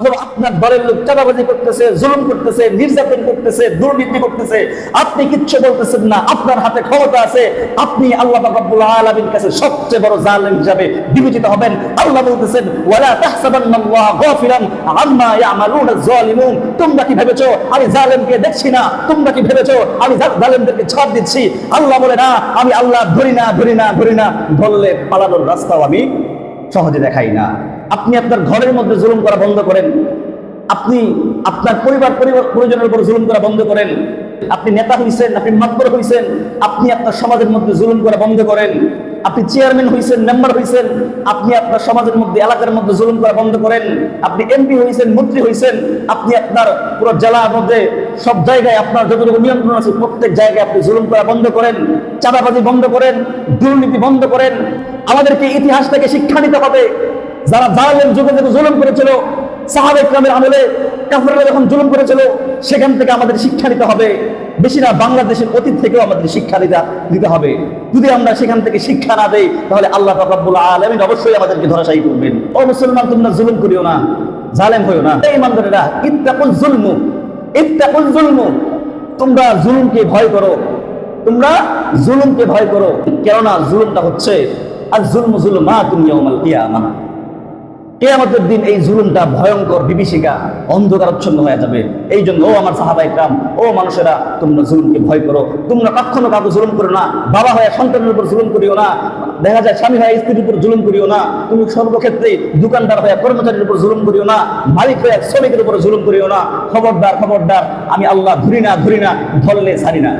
অথবা আপনার দলের লোক চাঁদাবাজি করতেছে, জুলুম করতেছে, নির্যাতন করতেছে, দুর্নীতি করতেছে, আপনি কিচ্ছু বলতেছেন না, আপনার হাতে ক্ষমতা আছে, আপনি আল্লাহ রাব্বুল আলামিন কাছে সবচেয়ে বড় জালেম হিসাবে বিবেচিত হবেন। আল্লাহ বলতেছেন, ওয়ালা তাহসাবান্নাল্লাহ গাফিলান আম্মা ইয়ামালুনা যালিমুন। তোমরা কি ভেবেছো, আমি জালেমকে দেখছি না? তোমরা কি ভেবেছো, আমি জালেমদেরকে ছাড় দিচ্ছি? আল্লাহ বলে, না, আমি আল্লাহ ধরি না ধরি না ধরি না। ধরলে পালানোর রাস্তাও আমি সহজে দেখাই না। আপনি আপনার ঘরের মধ্যে জুলুম করা বন্ধ করেন। আপনি আপনার পরিবার, পরিবার- পরিজনের উপর জুলুম করা বন্ধ করেন। আপনি নেতা হইছেন, আপনি মাতবর হইছেন, আপনি আপনার সমাজের মধ্যে জুলুম করা বন্ধ করেন। আপনি চেয়ারম্যান হইছেন, মেম্বার হইছেন, আপনি আপনার সমাজের মধ্যে, এলাকার মধ্যে জুলুম করা বন্ধ করেন। আপনি এমপি হইছেন, মন্ত্রী হইছেন, আপনি আপনার পুরো জেলার মধ্যে সব জায়গায় আপনার যতটুকু নিয়ন্ত্রণ আছে, প্রত্যেক জায়গায় আপনি জুলুম করা বন্ধ করেন। চাঁদাবাজি বন্ধ করেন, দুর্নীতি বন্ধ করেন। আমাদেরকে ইতিহাস থেকে শিক্ষা নিতে হবে। যারা জালেম যুগে যুগে জুলুম করেছিল, সাহাবে ইকরামের আমলে কাফেররা যখন জুলুম করেছিল, সেখান থেকে আমাদের শিক্ষা নিতে হবে। বেশিরা বাংলাদেশের অতীত থেকেও আমাদের শিক্ষা নিতে দিতে হবে। যদি আমরা সেখান থেকে শিক্ষা না দেই, তাহলে আল্লাহ রাব্বুল আলামিন অবশ্যই আমাদেরকে ধরাশায়ী করবেন। ও মুসলমান, তোমরা জুলুম করিও না, জালেম হইও না। এই ইমানদারেরা ইত্তাকুল জুলমু ইত্তাকুল জুলমু। তোমরা জুলুমকে ভয় করো, তোমরা জুলুমকে ভয় করো। কেননা জুলুমটা হচ্ছে আর জুলম জুলমা তুমি ইয়াউমাল কিয়ামা। কেয়ামতের দিন এই জুলুমটা ভয়ঙ্কর, বিভীষিকা অন্ধকারচ্ছন্ন হয়ে যাবে। এই জন্য ও আমার সাহাবাই কাম ও মানুষেরা, তোমরা জুলুমকে ভয় করো। তোমরা কখনো কাউকে জুলুম করো না। বাবা হয়ে সন্তানের উপর জুলুম করিও না। দেখা যায়, স্বামী হয়ে স্ত্রীর উপর জুলুম করিও না। তুমি সর্বক্ষেত্রে দোকানদার হয়ে কর্মচারীর উপর জুলুম করিও না। মালিক হয়ে শ্রমিকের উপর জুলুম করিও না। খবরদার খবরদার, আমি আল্লাহ ধরি না ধরি না, ধরলে ছাড়ি না।